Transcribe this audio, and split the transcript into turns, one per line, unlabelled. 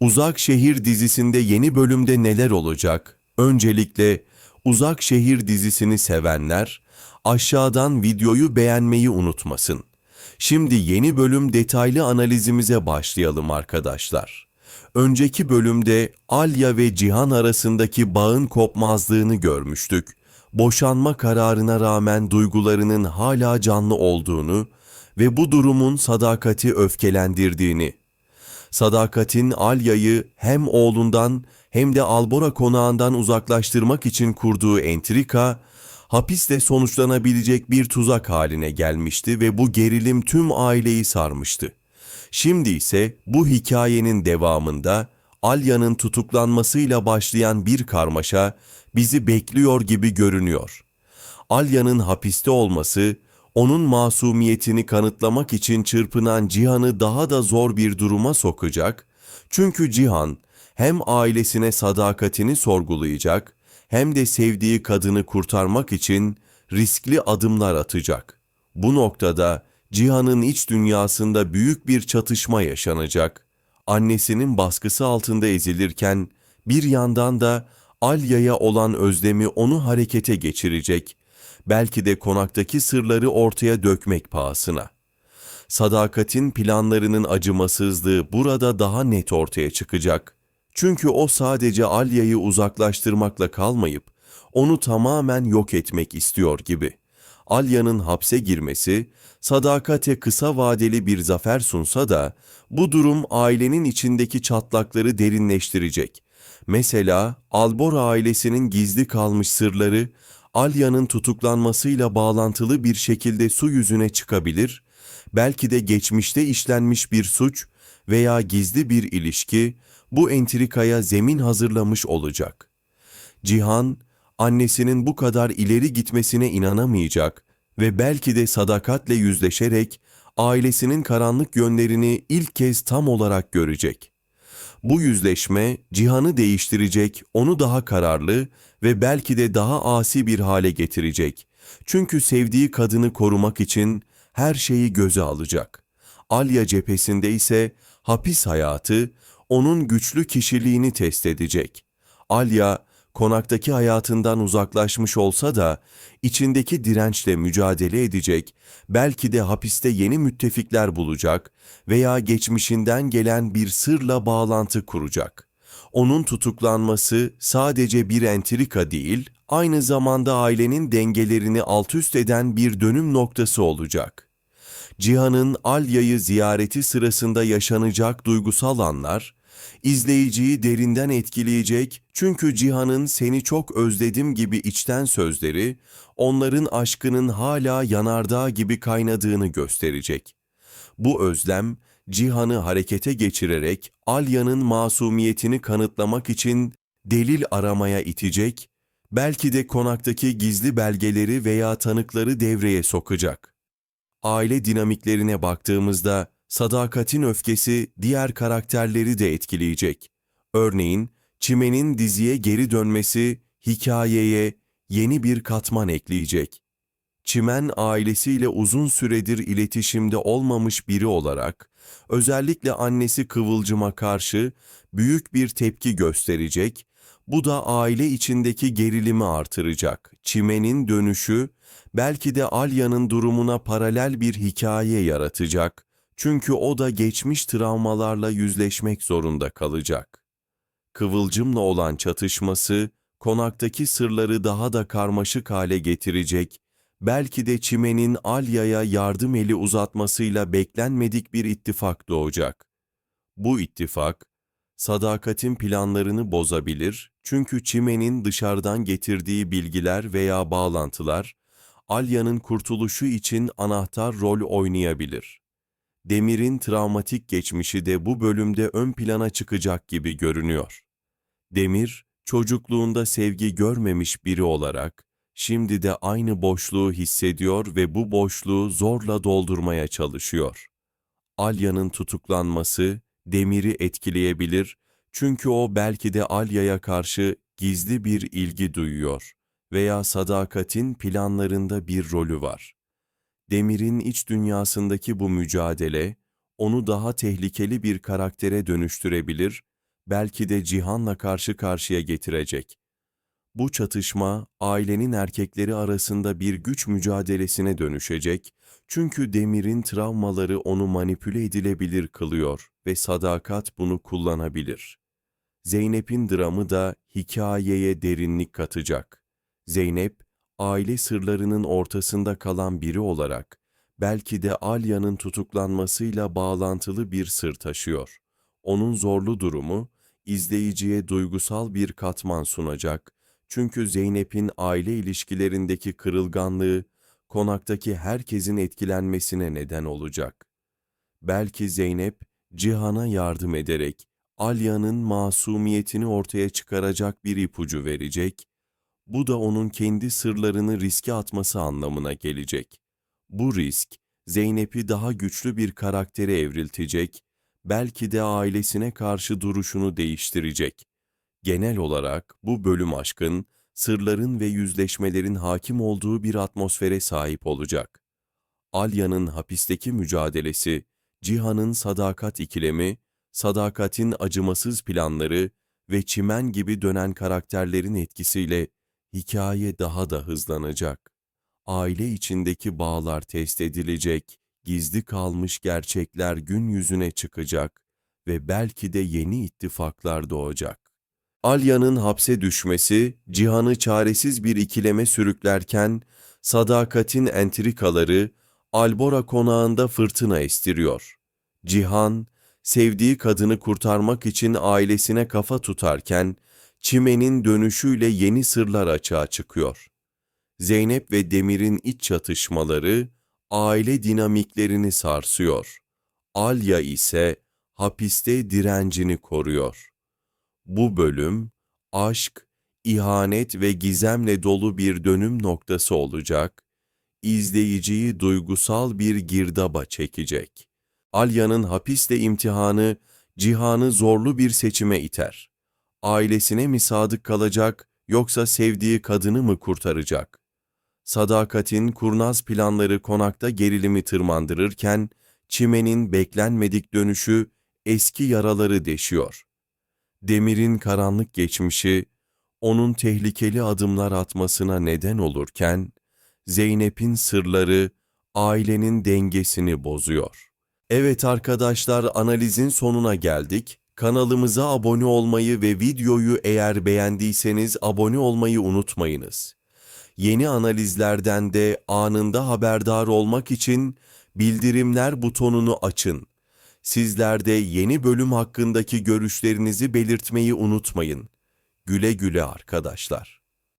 Uzak Şehir dizisinde yeni bölümde neler olacak? Öncelikle Uzak Şehir dizisini sevenler aşağıdan videoyu beğenmeyi unutmasın. Şimdi yeni bölüm detaylı analizimize başlayalım arkadaşlar. Önceki bölümde Alya ve Cihan arasındaki bağın kopmazlığını görmüştük. Boşanma kararına rağmen duygularının hala canlı olduğunu ve bu durumun sadakati öfkelendirdiğini Sadakat'in Alya'yı hem oğlundan hem de Albora konağından uzaklaştırmak için kurduğu entrika, hapisle sonuçlanabilecek bir tuzak haline gelmişti ve bu gerilim tüm aileyi sarmıştı. Şimdi ise bu hikayenin devamında Alya'nın tutuklanmasıyla başlayan bir karmaşa bizi bekliyor gibi görünüyor. Alya'nın hapiste olması, onun masumiyetini kanıtlamak için çırpınan Cihan'ı daha da zor bir duruma sokacak. Çünkü Cihan hem ailesine sadakatini sorgulayacak hem de sevdiği kadını kurtarmak için riskli adımlar atacak. Bu noktada Cihan'ın iç dünyasında büyük bir çatışma yaşanacak. Annesinin baskısı altında ezilirken bir yandan da Alya'ya olan özlemi onu harekete geçirecek belki de konaktaki sırları ortaya dökmek pahasına. Sadakatin planlarının acımasızlığı burada daha net ortaya çıkacak. Çünkü o sadece Alya'yı uzaklaştırmakla kalmayıp onu tamamen yok etmek istiyor gibi. Alya'nın hapse girmesi, sadakate kısa vadeli bir zafer sunsa da bu durum ailenin içindeki çatlakları derinleştirecek. Mesela Albora ailesinin gizli kalmış sırları Alya'nın tutuklanmasıyla bağlantılı bir şekilde su yüzüne çıkabilir, belki de geçmişte işlenmiş bir suç veya gizli bir ilişki bu entrikaya zemin hazırlamış olacak. Cihan, annesinin bu kadar ileri gitmesine inanamayacak ve belki de sadakatle yüzleşerek ailesinin karanlık yönlerini ilk kez tam olarak görecek. Bu yüzleşme Cihan'ı değiştirecek, onu daha kararlı ve belki de daha asi bir hale getirecek. Çünkü sevdiği kadını korumak için her şeyi göze alacak. Alya cephesinde ise hapis hayatı onun güçlü kişiliğini test edecek. Alya konaktaki hayatından uzaklaşmış olsa da içindeki dirençle mücadele edecek, belki de hapiste yeni müttefikler bulacak veya geçmişinden gelen bir sırla bağlantı kuracak. Onun tutuklanması sadece bir entrika değil, aynı zamanda ailenin dengelerini altüst eden bir dönüm noktası olacak. Cihan'ın Alya'yı ziyareti sırasında yaşanacak duygusal anlar, izleyiciyi derinden etkileyecek çünkü Cihan'ın seni çok özledim gibi içten sözleri, onların aşkının hala yanardağ gibi kaynadığını gösterecek. Bu özlem, Cihan'ı harekete geçirerek Alya'nın masumiyetini kanıtlamak için delil aramaya itecek, belki de konaktaki gizli belgeleri veya tanıkları devreye sokacak. Aile dinamiklerine baktığımızda sadakatin öfkesi diğer karakterleri de etkileyecek. Örneğin Çimen'in diziye geri dönmesi hikayeye yeni bir katman ekleyecek. Çimen ailesiyle uzun süredir iletişimde olmamış biri olarak, özellikle annesi Kıvılcım'a karşı büyük bir tepki gösterecek, bu da aile içindeki gerilimi artıracak. Çimen'in dönüşü belki de Alya'nın durumuna paralel bir hikaye yaratacak. Çünkü o da geçmiş travmalarla yüzleşmek zorunda kalacak. Kıvılcımla olan çatışması, konaktaki sırları daha da karmaşık hale getirecek, belki de Çimen'in Alya'ya yardım eli uzatmasıyla beklenmedik bir ittifak doğacak. Bu ittifak, sadakatin planlarını bozabilir çünkü Çimen'in dışarıdan getirdiği bilgiler veya bağlantılar, Alya'nın kurtuluşu için anahtar rol oynayabilir. Demir'in travmatik geçmişi de bu bölümde ön plana çıkacak gibi görünüyor. Demir, çocukluğunda sevgi görmemiş biri olarak, şimdi de aynı boşluğu hissediyor ve bu boşluğu zorla doldurmaya çalışıyor. Alya'nın tutuklanması, Demir'i etkileyebilir çünkü o belki de Alya'ya karşı gizli bir ilgi duyuyor veya sadakatin planlarında bir rolü var. Demir'in iç dünyasındaki bu mücadele, onu daha tehlikeli bir karaktere dönüştürebilir belki de Cihan'la karşı karşıya getirecek. Bu çatışma ailenin erkekleri arasında bir güç mücadelesine dönüşecek çünkü Demir'in travmaları onu manipüle edilebilir kılıyor ve sadakat bunu kullanabilir. Zeynep'in dramı da hikayeye derinlik katacak. Zeynep, aile sırlarının ortasında kalan biri olarak belki de Alya'nın tutuklanmasıyla bağlantılı bir sır taşıyor. Onun zorlu durumu izleyiciye duygusal bir katman sunacak. Çünkü Zeynep'in aile ilişkilerindeki kırılganlığı konaktaki herkesin etkilenmesine neden olacak. Belki Zeynep Cihan'a yardım ederek Alya'nın masumiyetini ortaya çıkaracak bir ipucu verecek. Bu da onun kendi sırlarını riske atması anlamına gelecek. Bu risk Zeynep'i daha güçlü bir karaktere evriltecek, belki de ailesine karşı duruşunu değiştirecek. Genel olarak bu bölüm aşkın, sırların ve yüzleşmelerin hakim olduğu bir atmosfere sahip olacak. Alya'nın hapisteki mücadelesi, Cihan'ın sadakat ikilemi, sadakatin acımasız planları ve çimen gibi dönen karakterlerin etkisiyle hikaye daha da hızlanacak. Aile içindeki bağlar test edilecek, gizli kalmış gerçekler gün yüzüne çıkacak ve belki de yeni ittifaklar doğacak. Alya'nın hapse düşmesi, Cihan'ı çaresiz bir ikileme sürüklerken, sadakatin entrikaları Albora konağında fırtına estiriyor. Cihan, sevdiği kadını kurtarmak için ailesine kafa tutarken, Çimen'in dönüşüyle yeni sırlar açığa çıkıyor. Zeynep ve Demir'in iç çatışmaları aile dinamiklerini sarsıyor. Alya ise hapiste direncini koruyor. Bu bölüm aşk, ihanet ve gizemle dolu bir dönüm noktası olacak. İzleyiciyi duygusal bir girdaba çekecek. Alya'nın hapiste imtihanı Cihan'ı zorlu bir seçime iter. Ailesine mi sadık kalacak yoksa sevdiği kadını mı kurtaracak? Sadakatin kurnaz planları konakta gerilimi tırmandırırken, çimenin beklenmedik dönüşü eski yaraları deşiyor. Demir'in karanlık geçmişi, onun tehlikeli adımlar atmasına neden olurken, Zeynep'in sırları ailenin dengesini bozuyor. Evet arkadaşlar analizin sonuna geldik. Kanalımıza abone olmayı ve videoyu eğer beğendiyseniz abone olmayı unutmayınız. Yeni analizlerden de anında haberdar olmak için bildirimler butonunu açın. Sizler de yeni bölüm hakkındaki görüşlerinizi belirtmeyi unutmayın. Güle güle arkadaşlar.